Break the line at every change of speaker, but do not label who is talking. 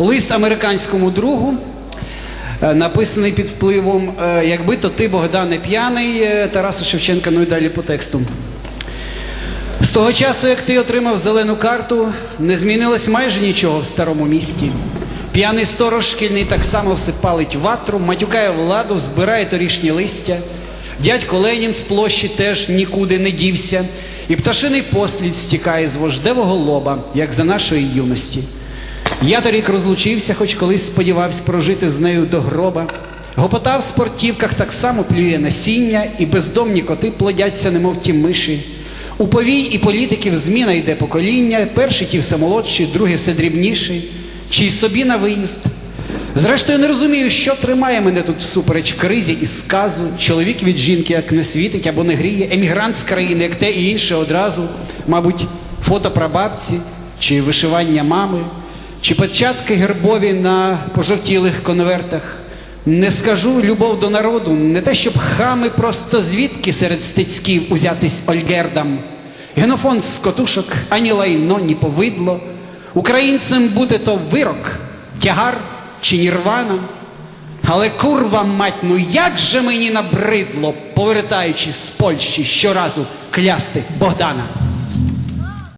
Лист американському другу, е, написаний під впливом е, Якби то ти, Богдане, п'яний е, Тараса Шевченка, ну і далі по тексту. З того часу, як ти отримав зелену карту, не змінилось майже нічого в старому місті. П'яний сторож шкільний так само все палить ватру, матюкає владу, збирає торішні листя. Дядько Ленін з площі теж нікуди не дівся, і пташиний послід стікає з вождевого лоба, як за нашої юності. Я торік розлучився, хоч колись сподівався прожити з нею до гроба. Гопота в спортівках так само плює насіння, і бездомні коти плодяться, немов ті миші. У повій і політиків зміна йде покоління, перші ті все молодші, другі все дрібніші, чи й собі на виїзд. Зрештою, не розумію, що тримає мене тут всупереч кризі і сказу. Чоловік від жінки як не світить або не гріє, емігрант з країни, як те і інше одразу, мабуть, фото прабабці, чи вишивання мами, чи печатки гербові на пожовтілих конвертах. Не скажу любов до народу, не те, щоб хами просто звідки серед стецьків узятись ольгердам. Генофонд з котушок, ані лайно, ні повидло. Українцем буде то вирок, тягар чи нірвана. Але курва мать, ну як же мені набридло, повертаючись з Польщі щоразу клясти Богдана.